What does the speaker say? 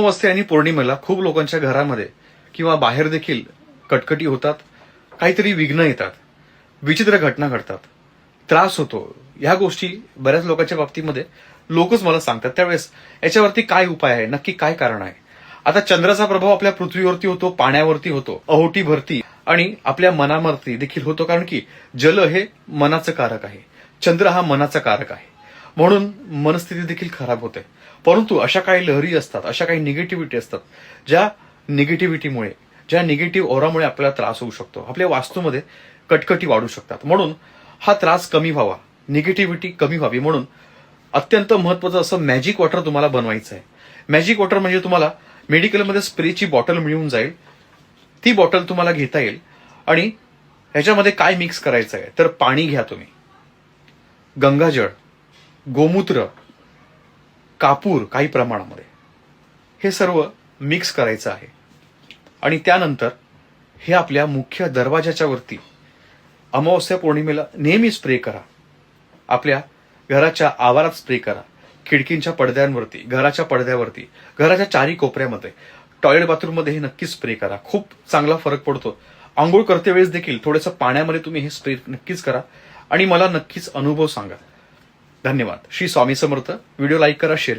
अमावस्या आणि पौर्णिमेला खूप लोकांच्या घरामध्ये किंवा बाहेर देखील कटकटी होतात काहीतरी विघ्न येतात विचित्र घटना घडतात त्रास होतो. ह्या गोष्टी बऱ्याच लोकांच्या बाबतीमध्ये लोकच मला सांगतात. त्यावेळेस याच्यावरती काय उपाय आहे? नक्की काय कारण आहे? आता चंद्राचा प्रभाव आपल्या पृथ्वीवरती होतो पाण्यावरती होतो अहोटी भरती आणि आपल्या मनावरती देखील होतो. कारण की जल हे मनाचं कारक आहे. चंद्र हा मनाचा कारक आहे. म्हणून मनस्थिती देखील खराब होते. परंतु अशा काही लहरी असतात अशा काही निगेटिव्हिटी असतात ज्या निगेटिव्हिटीमुळे ज्या निगेटिव्ह ओरामुळे आपल्याला त्रास होऊ शकतो. आपल्या वास्तूमध्ये कटकटी वाढू शकतात. म्हणून हा त्रास कमी व्हावा निगेटिव्हिटी कमी व्हावी म्हणून अत्यंत महत्वाचं असं मॅजिक वॉटर तुम्हाला बनवायचं आहे. मॅजिक वॉटर म्हणजे तुम्हाला मेडिकलमध्ये स्प्रेची बॉटल मिळून जाईल. ती बॉटल तुम्हाला घेता येईल आणि ह्याच्यामध्ये काय मिक्स करायचं आहे? तर पाणी घ्या तुम्ही. गंगाजळ. गोमूत्र कापूर काही प्रमाणामध्ये. हे सर्व मिक्स करायचं आहे. आणि त्यानंतर हे आपल्या मुख्य दरवाजाच्या वरती अमावस्या पौर्णिमेला नेहमी स्प्रे करा. आपल्या घराच्या आवारात स्प्रे करा. खिडकींच्या पडद्यांवरती घराच्या पडद्यावरती घराच्या चारी कोपऱ्यामध्ये टॉयलेट बाथरूममध्ये हे नक्कीच स्प्रे करा. खूप चांगला फरक पडतो. आंघोळ करते वेळेस देखील थोडंसं पाण्यामध्ये तुम्ही हे स्प्रे नक्कीच करा. आणि मला नक्कीच अनुभव सांगा. धन्यवाद. श्री स्वामी समर्थ. व्हिडिओ लाईक करा शेअर करा.